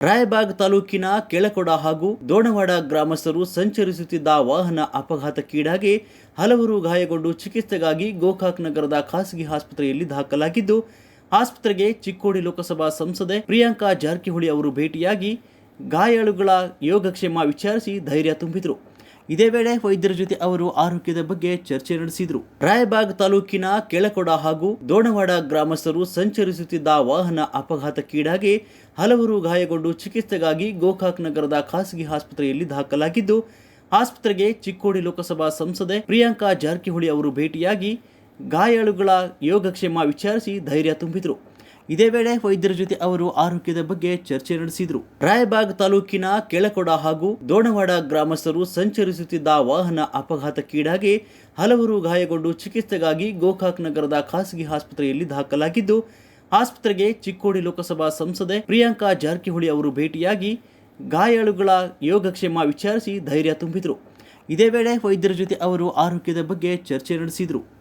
ರಾಯಬಾಗ್ ತಾಲೂಕಿನ ಕೆಳಕೊಡ ಹಾಗೂ ದೋಣವಾಡ ಗ್ರಾಮಸ್ಥರು ಸಂಚರಿಸುತ್ತಿದ್ದ ವಾಹನ ಅಪಘಾತಕ್ಕೀಡಾಗಿ ಹಲವರು ಗಾಯಗೊಂಡು ಚಿಕಿತ್ಸೆಗಾಗಿ ಗೋಕಾಕ್ ನಗರದ ಖಾಸಗಿ ಆಸ್ಪತ್ರೆಯಲ್ಲಿ ದಾಖಲಾಗಿದ್ದು, ಆಸ್ಪತ್ರೆಗೆ ಚಿಕ್ಕೋಡಿ ಲೋಕಸಭಾ ಸಂಸದೆ ಪ್ರಿಯಾಂಕಾ ಜಾರಕಿಹೊಳಿ ಅವರು ಭೇಟಿಯಾಗಿ ಗಾಯಾಳುಗಳ ಯೋಗಕ್ಷೇಮ ವಿಚಾರಿಸಿ ಧೈರ್ಯ ತುಂಬಿದರು. ಇದೇ ವೇಳೆ ವೈದ್ಯರ ಜೊತೆ ಅವರು ಆರೋಗ್ಯದ ಬಗ್ಗೆ ಚರ್ಚೆ ನಡೆಸಿದರು. ರಾಯಬಾಗ್ ತಾಲೂಕಿನ ಕೆಳಕೊಡ ಹಾಗೂ ದೋಣವಾಡ ಗ್ರಾಮಸ್ಥರು ಸಂಚರಿಸುತ್ತಿದ್ದ ವಾಹನ ಅಪಘಾತಕ್ಕೀಡಾಗಿ ಹಲವರು ಗಾಯಗೊಂಡು ಚಿಕಿತ್ಸೆಗಾಗಿ ಗೋಕಾಕ್ ನಗರದ ಖಾಸಗಿ ಆಸ್ಪತ್ರೆಯಲ್ಲಿ ದಾಖಲಾಗಿದ್ದು, ಆಸ್ಪತ್ರೆಗೆ ಚಿಕ್ಕೋಡಿ ಲೋಕಸಭಾ ಸಂಸದೆ ಪ್ರಿಯಾಂಕಾ ಜಾರಕಿಹೊಳಿ ಅವರು ಭೇಟಿಯಾಗಿ ಗಾಯಾಳುಗಳ ಯೋಗಕ್ಷೇಮ ವಿಚಾರಿಸಿ ಧೈರ್ಯ ತುಂಬಿದರು. ಇದೇ ವೇಳೆ ವೈದ್ಯರ ಜೊತೆ ಅವರು ಆರೋಗ್ಯದ ಬಗ್ಗೆ ಚರ್ಚೆ ನಡೆಸಿದರು. ರಾಯಬಾಗ್ ತಾಲೂಕಿನ ಕೆಳಕೊಡ ಹಾಗೂ ದೋಣವಾಡ ಗ್ರಾಮಸ್ಥರು ಸಂಚರಿಸುತ್ತಿದ್ದ ವಾಹನ ಅಪಘಾತಕ್ಕೀಡಾಗಿ ಹಲವರು ಗಾಯಗೊಂಡು ಚಿಕಿತ್ಸೆಗಾಗಿ ಗೋಕಾಕ್ ನಗರದ ಖಾಸಗಿ ಆಸ್ಪತ್ರೆಯಲ್ಲಿ ದಾಖಲಾಗಿದ್ದು, ಆಸ್ಪತ್ರೆಗೆ ಚಿಕ್ಕೋಡಿ ಲೋಕಸಭಾ ಸಂಸದೆ ಪ್ರಿಯಾಂಕಾ ಜಾರಕಿಹೊಳಿ ಅವರು ಭೇಟಿಯಾಗಿ ಗಾಯಾಳುಗಳ ಯೋಗಕ್ಷೇಮ ವಿಚಾರಿಸಿ ಧೈರ್ಯ ತುಂಬಿದರು. ಇದೇ ವೇಳೆ ವೈದ್ಯರ ಜೊತೆ ಅವರು ಆರೋಗ್ಯದ ಬಗ್ಗೆ ಚರ್ಚೆ ನಡೆಸಿದರು.